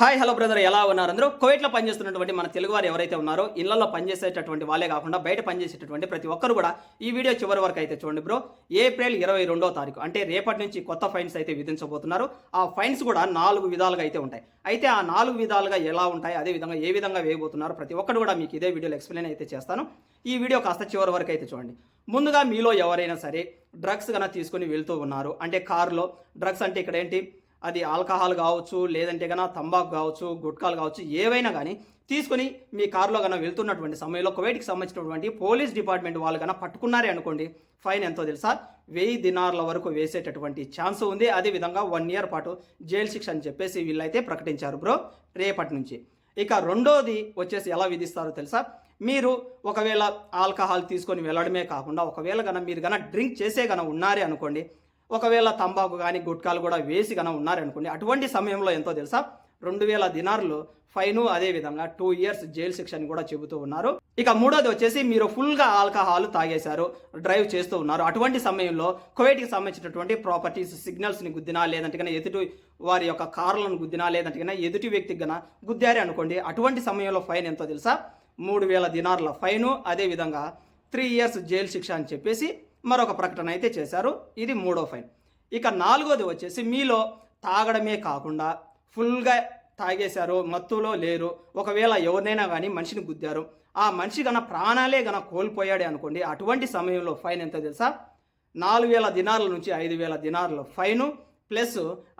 Hi hello brother ఎలా ఉన్నారు? అందరూ కువైట్లో పనిచేస్తున్నటువంటి మన తెలుగువారు ఎవరైతే ఉన్నారో ఇళ్ళలో పనిచేసేటటువంటి వాళ్ళే కాకుండా బయట పనిచేసేటటువంటి ప్రతి ఒక్కరు కూడా ఈ వీడియో చివరి వరకు అయితే చూడండి బ్రో ఏప్రిల్ ఇరవై రెండో తారీఖు అంటే రేపటి నుంచి కొత్త ఫైన్స్ అయితే విధించబోతున్నారు. ఆ ఫైన్స్ కూడా నాలుగు విధాలుగా అయితే ఉంటాయి. అయితే ఆ నాలుగు విధాలుగా ఎలా ఉంటాయి అదే విధంగా ఏ విధంగా వేయబోతున్నారు ప్రతి ఒక్కరు కూడా మీకు ఇదే వీడియోలో ఎక్స్ప్లెయిన్ అయితే చేస్తాను. ఈ వీడియో కాస్త చివరి వరకు అయితే చూడండి. ముందుగా మీలో ఎవరైనా సరే డ్రగ్స్ కన్నా తీసుకొని వెళ్తూ ఉన్నారు అంటే కారులో డ్రగ్స్ అంటే ఇక్కడ ఏంటి? అది ఆల్కహాల్ కావచ్చు లేదంటే కన్నా తంబాకు కావచ్చు గుట్కాలు కావచ్చు ఏవైనా కానీ తీసుకొని మీ కారులో కన్నా వెళ్తున్నటువంటి సమయంలో కువైట్కి సంబంధించినటువంటి పోలీస్ డిపార్ట్మెంట్ వాళ్ళు కన్నా పట్టుకున్నారే అనుకోండి ఫైన్ ఎంతో తెలుసా? వెయ్యి దినార్ల వరకు వేసేటటువంటి ఛాన్స్ ఉంది. అదేవిధంగా వన్ ఇయర్ పాటు జైలు శిక్ష అని చెప్పేసి వీళ్ళైతే ప్రకటించారు బ్రో రేపటి నుంచి. ఇక రెండోది వచ్చేసి ఎలా విధిస్తారో తెలుసా? మీరు ఒకవేళ ఆల్కహాల్ తీసుకొని వెళ్ళడమే కాకుండా ఒకవేళ కన్నా మీరు కన్నా డ్రింక్ చేసే కన్నా ఉన్నారే అనుకోండి ఒకవేళ తంబాకు కానీ గుట్కాలు కూడా వేసి కన్నా ఉన్నారనుకోండి అటువంటి సమయంలో ఎంతో తెలుసా? రెండు వేల దినార్లు ఫైను అదే విధంగా టూ ఇయర్స్ జైలు శిక్ష అని కూడా చెబుతూ ఉన్నారు. ఇక మూడోది వచ్చేసి మీరు ఫుల్గా ఆల్కహాల్ తాగేశారు డ్రైవ్ చేస్తూ ఉన్నారు. అటువంటి సమయంలో కువైట్కి సంబంధించినటువంటి ప్రాపర్టీస్ సిగ్నల్స్ని గుద్దినా లేదంటే కన్నా ఎదుటి వారి యొక్క కార్లను గుద్దినా లేదంటే కన్నా ఎదుటి వ్యక్తికి గన గుద్దారే అనుకోండి అటువంటి సమయంలో ఫైన్ ఎంతో తెలుసా? మూడు వేల దినార్ల ఫైను అదేవిధంగా త్రీ ఇయర్స్ జైలు శిక్ష అని చెప్పేసి మరొక ప్రకటన అయితే చేశారు. ఇది మూడో ఫైన్. ఇక నాలుగోది వచ్చేసి మీలో తాగడమే కాకుండా ఫుల్గా తాగేశారు మత్తులో లేరు. ఒకవేళ ఎవరినైనా కానీ మనిషిని గుద్దారు. ఆ మనిషి గన ప్రాణాలే గన కోల్పోయాడే అనుకోండి అటువంటి సమయంలో ఫైన్ ఎంత తెలుసా? నాలుగు వేల దినార్ల నుంచి ఐదు వేల దినార్ల ఫైను ప్లస్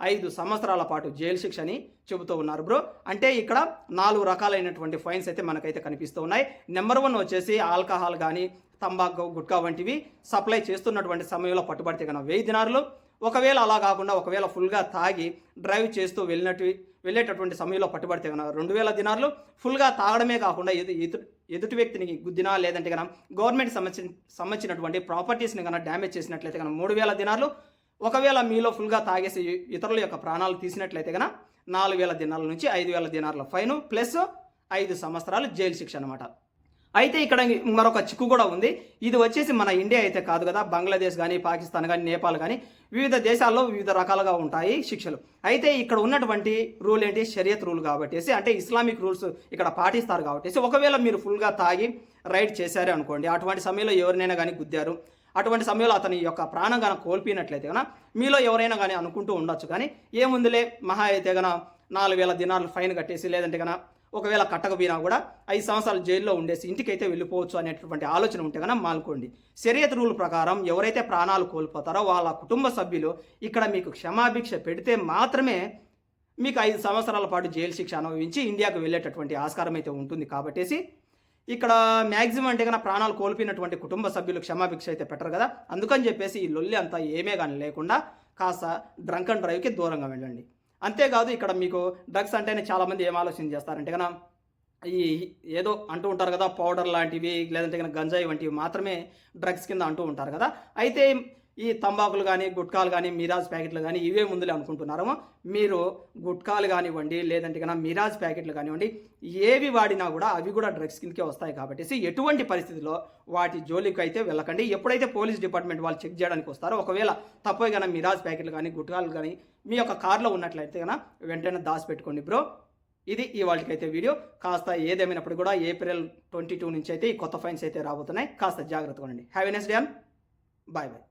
ఐదు సంవత్సరాల పాటు జైలు శిక్ష అని చెబుతూ ఉన్నారు బ్రో. అంటే ఇక్కడ నాలుగు రకాలైనటువంటి ఫైన్స్ అయితే మనకైతే కనిపిస్తూ ఉన్నాయి. నెంబర్ వన్ వచ్చేసి ఆల్కహాల్ కానీ తంబాకు గుట్కా వంటివి సప్లై చేస్తున్నటువంటి సమయంలో పట్టుబడితే కనుక వెయ్యి దినారులు. ఒకవేళ అలా కాకుండా ఒకవేళ ఫుల్గా తాగి డ్రైవ్ చేస్తూ వెళ్ళినట్టు వెళ్ళేటటువంటి సమయంలో పట్టుబడితే కనుక రెండు వేల దినారులు ఫుల్గా తాగడమే కాకుండా ఎదు ఎదుటి ఎదుటి వ్యక్తిని గుద్దినా లేదంటే కనుక గవర్నమెంట్ సంబంధించిన సంబంధించినటువంటి ప్రాపర్టీస్ని కనుక డ్యామేజ్ చేసినట్లయితే కనుక మూడు వేల దినారులు. ఒకవేళ మీలో ఫుల్గా తాగేసి ఇతరుల యొక్క ప్రాణాలు తీసినట్లయితే కనుక నాలుగు వేల దినాల నుంచి ఐదు వేల దినార్ల ఫైను ప్లస్ ఐదు సంవత్సరాలు జైలు శిక్ష అనమాట అయితే ఇక్కడ మరొక చిక్కు కూడా ఉంది. ఇది వచ్చేసి మన ఇండియా అయితే కాదు కదా. బంగ్లాదేశ్ కానీ పాకిస్తాన్ కానీ నేపాల్ కానీ వివిధ దేశాల్లో వివిధ రకాలుగా ఉంటాయి శిక్షలు. అయితే ఇక్కడ ఉన్నటువంటి రూల్ ఏంటి? షరియత్ రూల్ కాబట్టేసి అంటే ఇస్లామిక్ రూల్స్ ఇక్కడ పాటిస్తారు కాబట్టి ఒకవేళ మీరు ఫుల్గా తాగి రైడ్ చేశారే అనుకోండి అటువంటి సమయంలో ఎవరినైనా కానీ గుద్దారు అటువంటి సమయంలో అతని యొక్క ప్రాణం కనుక కోల్పోయినట్లయితే కనుక మీలో ఎవరైనా కానీ అనుకుంటూ ఉండొచ్చు. కానీ ఏముందిలే మహా అయితే కనుక నాలుగు వేల దినాలు ఫైన్ కట్టేసి లేదంటే కనుక ఒకవేళ కట్టకపోయినా కూడా ఐదు సంవత్సరాలు జైల్లో ఉండేసి ఇంటికైతే వెళ్ళిపోవచ్చు అనేటటువంటి ఆలోచన ఉంటే కనుక మాల్కోండి శరీయత్ రూల్ ప్రకారం ఎవరైతే ప్రాణాలు కోల్పోతారో వాళ్ళ కుటుంబ సభ్యులు ఇక్కడ మీకు క్షమాభిక్ష పెడితే మాత్రమే మీకు ఐదు సంవత్సరాల పాటు జైలు శిక్ష అనుభవించి ఇండియాకు వెళ్ళేటటువంటి ఆస్కారం అయితే ఉంటుంది కాబట్టేసి ఇక్కడ మ్యాక్సిమం అంటే కన్నా ప్రాణాలు కోల్పోయినటువంటి కుటుంబ సభ్యులు క్షమాభిక్ష అయితే పెట్టరు కదా. అందుకని చెప్పేసి ఈ లొల్లి అంతా ఏమే కానీ లేకుండా కాస్త డ్రంక్ అండ్ డ్రైవ్కి దూరంగా వెళ్ళండి. అంతేకాదు ఇక్కడ మీకు డ్రగ్స్ అంటేనే చాలామంది ఏం ఆలోచన చేస్తారంటే కన్నా ఈ ఏదో అంటూ ఉంటారు కదా పౌడర్ లాంటివి లేదంటే కనుక గంజాయి వంటివి మాత్రమే డ్రగ్స్ కింద అంటూ ఉంటారు కదా. అయితే ఈ తంబాకులు కానీ గుట్కాలు కానీ మిరాజ్ ప్యాకెట్లు కానీ ఇవే ముందులే అనుకుంటున్నారో మీరు గుట్కాలు కానివ్వండి లేదంటే కన్నా మిరాజ్ ప్యాకెట్లు కానివ్వండి ఏవి వాడినా కూడా అవి కూడా డ్రగ్స్ కిందకే వస్తాయి కాబట్టి ఎటువంటి పరిస్థితిలో వాటి జోలికి అయితే వెళ్ళకండి. ఎప్పుడైతే పోలీస్ డిపార్ట్మెంట్ వాళ్ళు చెక్ చేయడానికి వస్తారో ఒకవేళ తప్పే కన్నా మిరాజ్ ప్యాకెట్లు కానీ గుట్కాలు కానీ మీ యొక్క కార్లో ఉన్నట్లయితే కన్నా వెంటనే దాచిపెట్టుకోండి బ్రో. ఇది ఈ అయితే వీడియో. కాస్త ఏదేమైనప్పుడు కూడా ఏప్రిల్ ట్వంటీ టూ నుంచి అయితే ఈ కొత్త ఫైన్స్ అయితే రాబోతున్నాయి. కాస్త జాగ్రత్తగా ఉండండి. Have a nice day bye bye